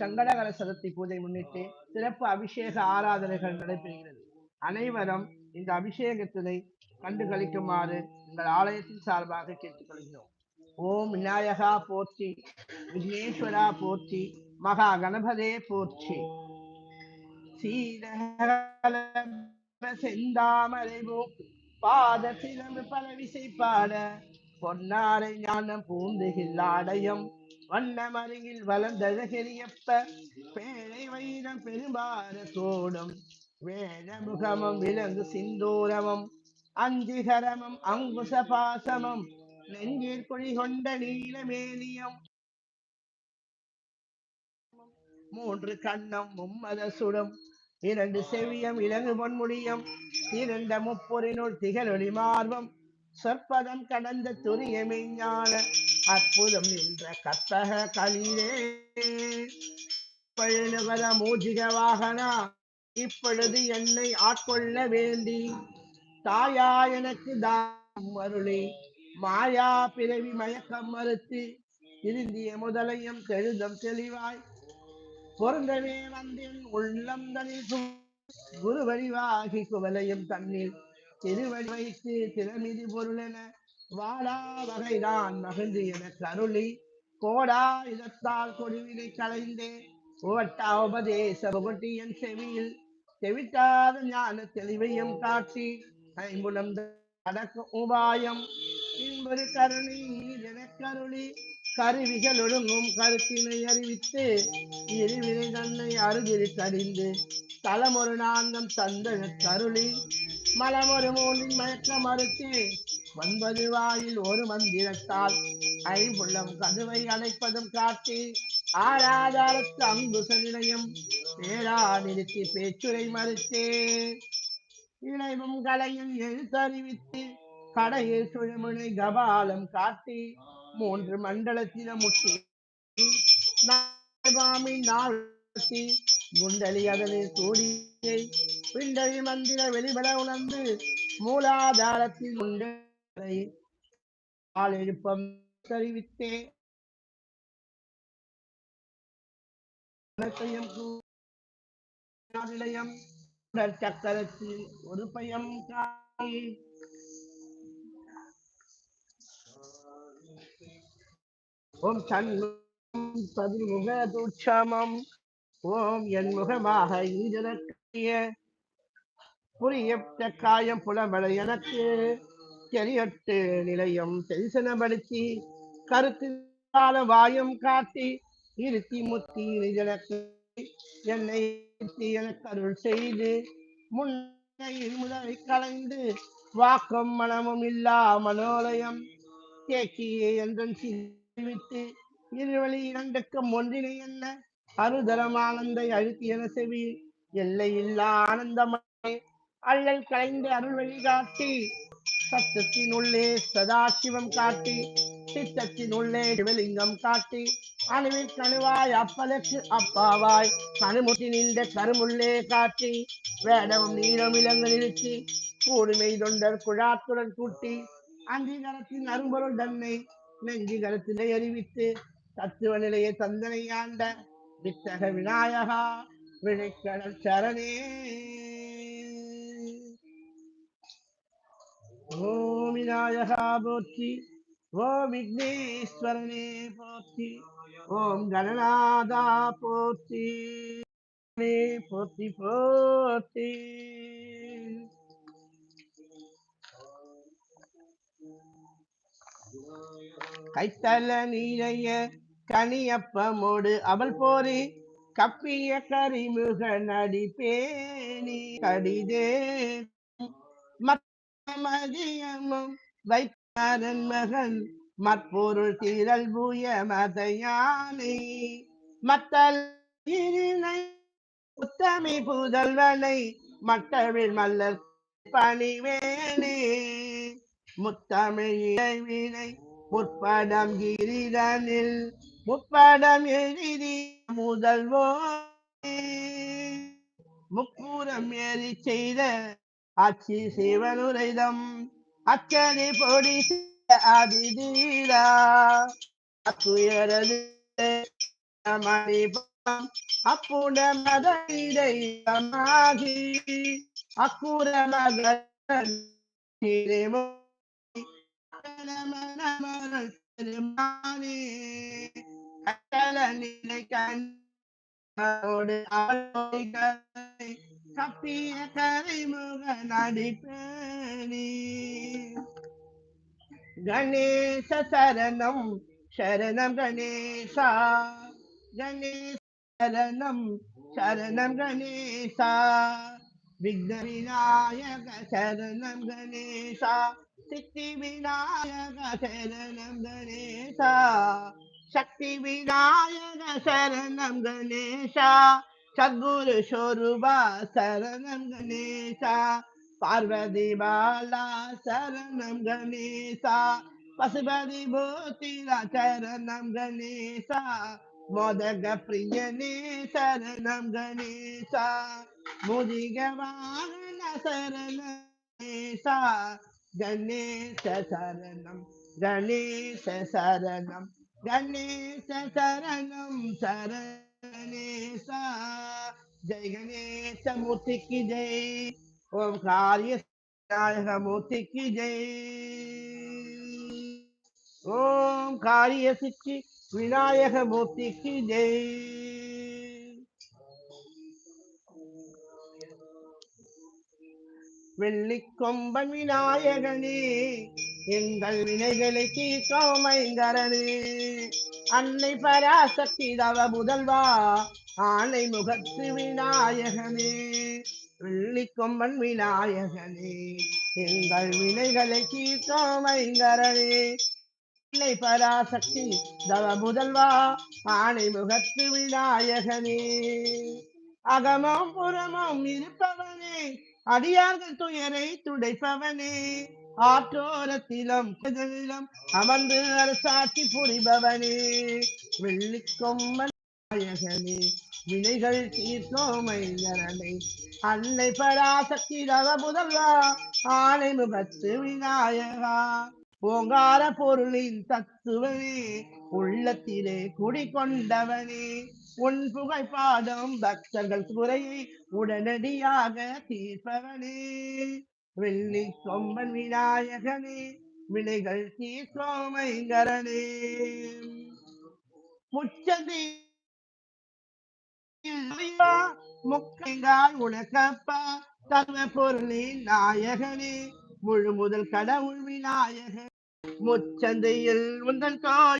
சங்கடகர சதுர்த்தி பூஜை முன்னிட்டு சிறப்பு அபிஷேக ஆராதனைகள் நடைபெறுகிறது. அனைவரும் இந்த அபிஷேகத்தினை கண்டு கழிக்குமாறு எங்கள் ஆலயத்தின் சார்பாக கேட்டுக்கொள்கிறோம். ஓம் விநாயகா போற்றி விக்னேஸ்வரா போற்றி மகா கணபதே போற்றி. சீரகல செந்தாமரை பாத சிலம்பு பல விசை பாட பொன்னாரை ஞானம் பூந்துகில் ஆடயம் வண்ணமருகில் வளர்ந்தழகெரியப்ப பேழை வைரம் பெரும்பார தோடும் வேழ விலங்கு சிந்தூரமும் அஞ்சிகரமும் அங்குச பாசமும் நெஞ்சில் குழி கொண்ட நீலமேனியம் மூன்று கண்ணம் மும்மத சுடும் இரண்டு செவியம் இலங்கு பொன்முடியம் இரண்ட முப்பொறினுள் திகழொளி மார்பம் சொற்பதம் கடந்த துரிய மெய்ஞான அற்புதம் என்ற கத்தக களிரே பழுநகர மூஜிக வாகனா இப்பொழுது என்னை ஆட்கொள்ள வேண்டி. தாயா எனக்கு தாம் அருளி. மாயா பிறவி மயக்கம் மறுத்து திருந்திய முதலையும் தெழுதம் தெளிவாய். பொருந்தவே வந்தேன் உள்ளம் தனில் குரு வழிவாகி குவலையும் தன்னில். திருவழி வைத்து திறமிதி பொருளென வாடா வகைதான் மகிழ்ந்து எனக்கு அருளி. கோடா இதத்தால் கொடுவினை கலைந்தே ஓட்டா உபதேச புகட்டி என் செவியில். செவிட்டாத ஞான தெளிவையும் காட்சி ஐம்புலம் அடக்க உபாயம். இன்பொரு கருணி எனக்கருளி கருவிகள் ஒழுங்கும் கருத்தினை அறிவித்து இருவினை தன்னை அருகில் கடிந்து தலமொரு நான்கம் தந்த கருளி மலமொரு மூலின் மயக்க மறுத்து ஒன்பது வாயில் ஒரு மந்திரத்தால் ஐம்புள்ளம் கதுவை அழைப்பதும் காட்டி ஆராதாரத்து அங்குச நிலையம் பேரா நிறுத்தி பேச்சுரை மறுத்தே. இணைவும் கலையும் எழுத்தறிவித்து கடையில் சுழமுனை கபாலம் காட்டி மூன்று மண்டலத்தில முட்டி நாள் நாழ்த்தி குண்டலி அதனில் சூடியை பிண்டலி மந்திர வெளிபட உணர்ந்து மூலாதாரத்தில் உண்டு உண்டலை ஆள் எழுப்பம் தெரிவித்தே நிலையம் உடல் சக்கரத்தில் ஒரு பயம் காய் ஓம் சண்முகம் பதிமுக தூட்சமம். ஓம் என் முகமாக ஈஜனக்கிய புரிய காயம் புலமழை எனக்கு. தெரியட்டு நிலையம் தெரிசனப்படுத்தி கருத்து வாயும் காட்டி இருத்தி முத்தி நிஜனக்கு என்னை எனக்கு அருள் செய்து முன்னையில் முதலை கலைந்து வாக்கம் மனமும் இல்லா மனோலயம் தேக்கியே என்றன் விட்டு இருவழி இரண்டுக்கும் ஒன்றினை என்ன அருதரம் ஆனந்தை அழுத்தி என செவி எல்லை இல்லா ஆனந்தமே அள்ளல் கலைந்து அருள் வழி சத்தத்தினுள்ளே சதாசிவம் காட்டி சித்தத்தினுள்ளே சிவலிங்கம் காட்டி அணுவில் கணுவாய் அப்பலுக்கு அப்பாவாய் கணுமுட்டி நின்ற கருமுள்ளே காட்டி வேடமும் நீளம் இளங்க நிறுத்தி கூடுமை தொண்டர் குழாத்துடன் கூட்டி அங்கீகாரத்தின் அரும்பொருள் தன்னை நெஞ்சுகரத்திலே அறிவித்து தத்துவ நிலையை தந்தனை ஆண்ட வித்தக விநாயகா விழைக்கடல் சரணே. ஓம் விநாயகா போற்றி ஓம் விக்னேஸ்வரனே போற்றி ஓம் கணநாதா போற்றி போற்றி போற்றி கைத்தல நீரைய கனியப்பமோடு அவள் போரி கப்பிய கரிமுக நடிப்பேணி கடிதே மதியமும் வைத்தாரன் மகன் மற்பொருள் தீரல் பூய மதையானை. மத்தல் இரினை உத்தமி புதல்வனை மட்டவில் மல்லர் பணிவேனே. முத்தமிழ் இறைவினை முற்படம் கிரிதனில் முப்படம் எழுதி முதல்வோ முப்புறம் ஏறி செய்த அச்சி சிவனுரைதம். அக்கனி பொடி அதிதீரா. அத்துயரது மணி அப்புட மதனை அக்குர மதல் பெருமானே கட்டள நிலை கண்ணோடு ஆலோசனை கப்பிய கரைமுக நடிப்பேனே கணேச சரணம் சரணம் கணேசா கணேச சரணம் சரணம் கணேசா விக்ன விநாயக சரணம் கணேசா சித்தி விநாயக சரணம் கணேசா சக்தி விநாயக சரணம் கணேசா சத்குரு ஸ்வரூபா சரணம் கணேசா. பார்வதி பாலா சரணம் கணேசா. பசுபதி பூத்திரா சரணம் கணேசா. மோதக பிரியனே சரணம் கணேசா. முதிக வாகன சரணேசா கணேச. சரணம் கணேச சரணம் கணேச சரணம் சரணம் கணேச சரணம் சரணேசா ஜெய் கணேச மூர்த்திக்கு ஜெய் ஓம் காரிய விநாயக மூர்த்திக்கு ஜெய் ஓம் காரிய சித்தி விநாயக மூர்த்திக்கு ஜெய் வெள்ளிக்கொம்பன் விநாயகனே எங்கள் வினைகளை தீர்க்கோமைங்கரனே அன்னை பராசக்தி தவ முதல்வா ஆனை முகத்து விநாயகனே வெள்ளி கொம்பன் விநாயகனே எங்கள் வினைகளை தீர்க்கோமைங்கரனே அன்னை பராசக்தி தவ முதல்வா ஆனை முகத்து விநாயகனே. அகமும் புறமும் இருப்பவனே அடியார்கள் துயரை துடைப்பவனே. ஆற்றோரத்திலும் கதலிலும் அமர்ந்து அரசாட்சி புரிபவனே. வெள்ளிக்கொம்மன் நாயகனே வினைகள் தீர்த்தோமையரனை அன்னை பராசக்தி ரவ முதல்வா ஆனை முகத்து விநாயகா. ஓங்கார பொருளின் தத்துவனே உள்ளத்திலே குடிகொண்டவனே. உன் புகைப்பாடும் பக்தர்கள் குறையை உடனடியாக தீர்ப்பவனே. வெள்ளி சொம்பன் விநாயகனே வினைகள் சோமைங்கரனே முச்சதி முக்கைகால் உனக்கப்பா தர்ம பொருளின் நாயகனே முழு முதல் கடவுள் விநாயகன். முச்சந்தையில் உந்தன் கோயில்